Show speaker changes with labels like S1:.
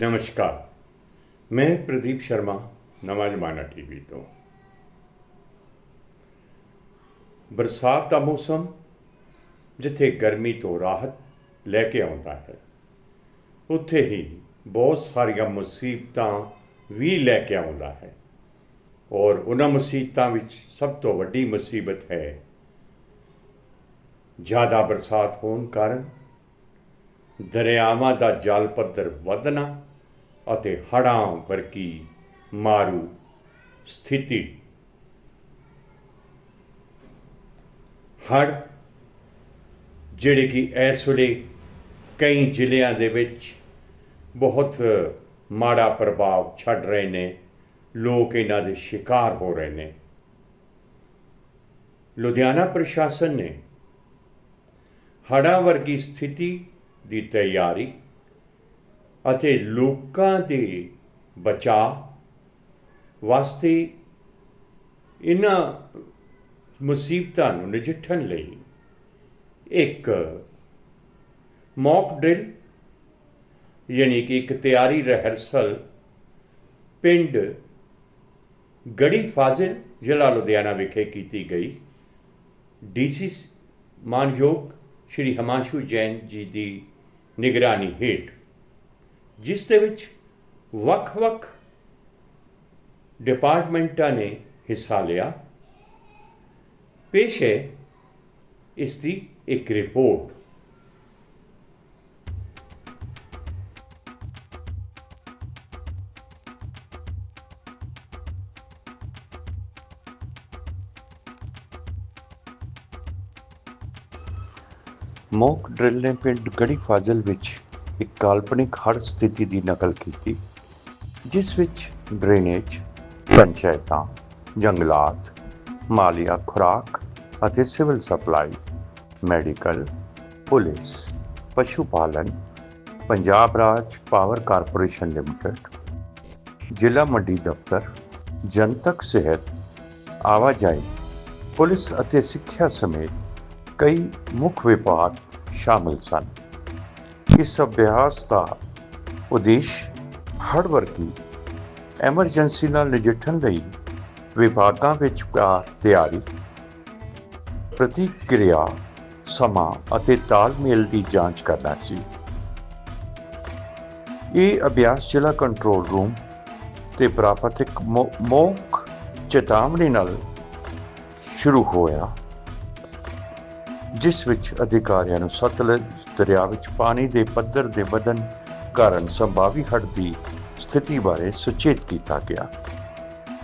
S1: ਨਮਸਕਾਰ। ਮੈਂ ਪ੍ਰਦੀਪ ਸ਼ਰਮਾ, ਨਵਾਂ ਜ਼ਮਾਨਾ ਟੀਵੀ ਤੋਂ। ਬਰਸਾਤ ਦਾ ਮੌਸਮ, ਜਿੱਥੇ ਗਰਮੀ ਤੋਂ ਰਾਹਤ ਲੈ ਕੇ ਆਉਂਦਾ ਹੈ, ਉੱਥੇ ਹੀ ਬਹੁਤ ਸਾਰੀਆਂ ਮੁਸੀਬਤਾਂ ਵੀ ਲੈ ਕੇ ਆਉਂਦਾ ਹੈ। ਔਰ ਉਹਨਾਂ ਮੁਸੀਬਤਾਂ ਵਿੱਚ ਸਭ ਤੋਂ ਵੱਡੀ ਮੁਸੀਬਤ ਹੈ, ਜ਼ਿਆਦਾ ਬਰਸਾਤ ਹੋਣ ਕਾਰਨ ਦਰਿਆਵਾਂ ਦਾ ਜਲ ਪੱਧਰ ਵਧਣਾ ਅਤੇ ਹੜ੍ਹਾਂ ਵਰਗੀ ਮਾਰੂ ਸਥਿਤੀ। ਹੜ ਜਿਹੜੇ ਕਿ ਇਸ ਵੇਲੇ ਕਈ ਜ਼ਿਲ੍ਹਿਆਂ ਦੇ ਵਿੱਚ ਬਹੁਤ ਮਾੜਾ ਪ੍ਰਭਾਵ ਛੱਡ ਰਹੇ ਨੇ, ਲੋਕ ਇਹਨਾਂ ਦੇ ਸ਼ਿਕਾਰ ਹੋ ਰਹੇ ਨੇ। ਲੁਧਿਆਣਾ ਪ੍ਰਸ਼ਾਸਨ ਨੇ ਹੜ੍ਹਾਂ ਵਰਗੀ ਸਥਿਤੀ ਦੀ ਤਿਆਰੀ ਅਤੇ ਲੋਕਾਂ ਦੇ ਬਚਾਅ ਵਾਸਤੇ ਇਹਨਾਂ ਮੁਸੀਬਤਾਂ ਨੂੰ ਨਜਿੱਠਣ ਲਈ ਇੱਕ ਮੌਕ ਡਰਿਲ ਯਾਨੀ ਕਿ ਇੱਕ ਤਿਆਰੀ ਰਿਹਰਸਲ ਪਿੰਡ ਗੜੀ ਫਾਜ਼ਿਲ ਜ਼ਿਲ੍ਹਾ ਲੁਧਿਆਣਾ ਵਿਖੇ ਕੀਤੀ ਗਈ। ਡੀਸੀ ਮਾਨਯੋਗ ਸ਼੍ਰੀ ਹਮਾਂਸ਼ੂ ਜੈਨ ਜੀ ਦੀ ਨਿਗਰਾਨੀ ਹੇਠ, ਜਿਸ ਦੇ ਵਿੱਚ ਵੱਖ-ਵੱਖ ਡਿਪਾਰਟਮੈਂਟਾਂ ਨੇ ਹਿੱਸਾ ਲਿਆ। ਪੇਸ਼ ਹੈ ਇਸ ਦੀ ਇੱਕ ਰਿਪੋਰਟ।
S2: ਮੌਕ ਡਰਿਲ ਨੇ ਪਿੰਡ ਗੜੀ ਫਾਜ਼ਲ ਵਿੱਚ ਇੱਕ ਕਾਲਪਨਿਕ ਹੜ੍ਹ ਸਥਿਤੀ ਦੀ ਨਕਲ ਕੀਤੀ, ਜਿਸ ਵਿੱਚ ਡਰੇਨੇਜ, ਪੰਚਾਇਤਾਂ, ਜੰਗਲਾਤ, ਮਾਲੀਆ ਖੁਰਾਕ ਅਤੇ ਸਿਵਲ ਸਪਲਾਈ, ਮੈਡੀਕਲ, ਪੁਲਿਸ ਪਸ਼ੂ ਪਾਲਨ ਪੰਜਾਬ ਰਾਜ ਪਾਵਰ ਕਾਰਪੋਰੇਸ਼ਨ ਲਿਮਟਿਡ, ਜ਼ਿਲ੍ਹਾ ਮੰਡੀ ਦਫ਼ਤਰ, ਜਨਤਕ ਸਿਹਤ, ਆਵਾਜਾਈ, ਪੁਲਿਸ ਅਤੇ ਸਿੱਖਿਆ ਸਮੇਤ ਕਈ ਮੁੱਖ ਵਿਭਾਗ ਸ਼ਾਮਲ ਸਨ। ਇਸ ਅਭਿਆਸ ਦਾ ਉਦੇਸ਼ ਹੜ ਵਰਗੀ ਐਮਰਜੈਂਸੀ ਨਾਲ ਨਜਿੱਠਣ ਲਈ ਵਿਭਾਗਾਂ ਵਿਚਕਾਰ ਤਿਆਰੀ, ਪ੍ਰਤੀਕਿਰਿਆ, ਸਮਾਂ ਅਤੇ ਤਾਲਮੇਲ ਦੀ ਜਾਂਚ ਕਰਨਾ ਸੀ। ਇਹ ਅਭਿਆਸ ਜ਼ਿਲ੍ਹਾ ਕੰਟਰੋਲ ਰੂਮ ਤੇ ਪ੍ਰਾਪਤਿਕ ਇੱਕ ਚੇਤਾਵਨੀ ਨਾਲ ਸ਼ੁਰੂ ਹੋਇਆ। ਜਿਸ ਵਿੱਚ ਅਧਿਕਾਰੀਆਂ ਨੂੰ ਸਤਲੁਜ ਦਰਿਆ ਵਿੱਚ ਪਾਣੀ ਦੇ ਪੱਧਰ ਦੇ ਵਧਣ ਕਾਰਨ ਸੰਭਾਵੀ ਹੜ੍ਹ ਦੀ ਸਥਿਤੀ ਬਾਰੇ ਸੁਚੇਤ ਕੀਤਾ ਗਿਆ।